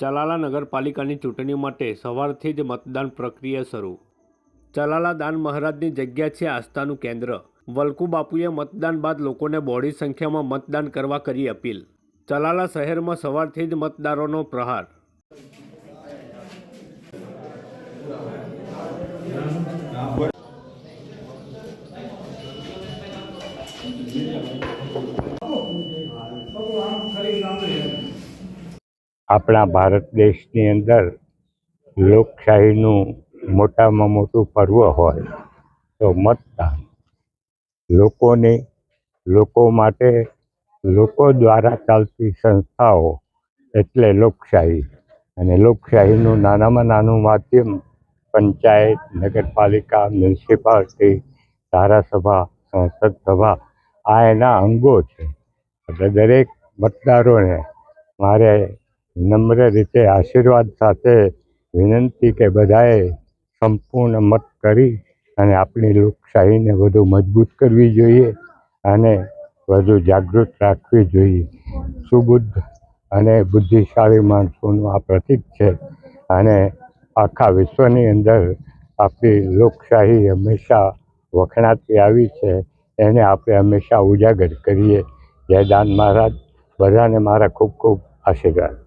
ચલાલા નગરપાલિકાની ચૂંટણી માટે સવારથી જ મતદાન પ્રક્રિયા શરૂ. ચલાલા દાન મહારાજની જગ્યા છે આસ્થાનું કેન્દ્ર. વલકુ બાપુએ મતદાન બાદ લોકોને બહોળી સંખ્યામાં મતદાન કરવા કરી અપીલ. ચલાલા શહેરમાં સવારથી જ મતદારોનો પ્રહાર. આપણા ભારત દેશની અંદર લોકશાહીનું મોટામાં મોટું પર્વ હોય તો મતદાન. લોકોને, લોકો માટે, લોકો દ્વારા ચાલતી સંસ્થાઓ એટલે લોકશાહી. અને લોકશાહીનું નાનામાં નાનું માધ્યમ પંચાયત, નગરપાલિકા, મ્યુનિસિપાલિટી, ધારાસભા, સંસદ સભા, આ એના અંગો છે. એટલે દરેક મતદારોને મારે નમ્ર રીતે આશીર્વાદ સાથે વિનંતી કે બધાએ સંપૂર્ણ મત કરી અને આપણી લોકશાહીને વધુ મજબૂત કરવી જોઈએ અને વધુ જાગૃત રાખવી જોઈએ. સુબુદ્ધ અને બુદ્ધિશાળી માણસોનું આ પ્રતીક છે અને આખા વિશ્વની અંદર આપણી લોકશાહી હંમેશા વખણાતી આવી છે. એને આપણે હંમેશા ઉજાગર કરીએ. જય દાન મહારાજ. બધાને મારા ખૂબ ખૂબ આશીર્વાદ.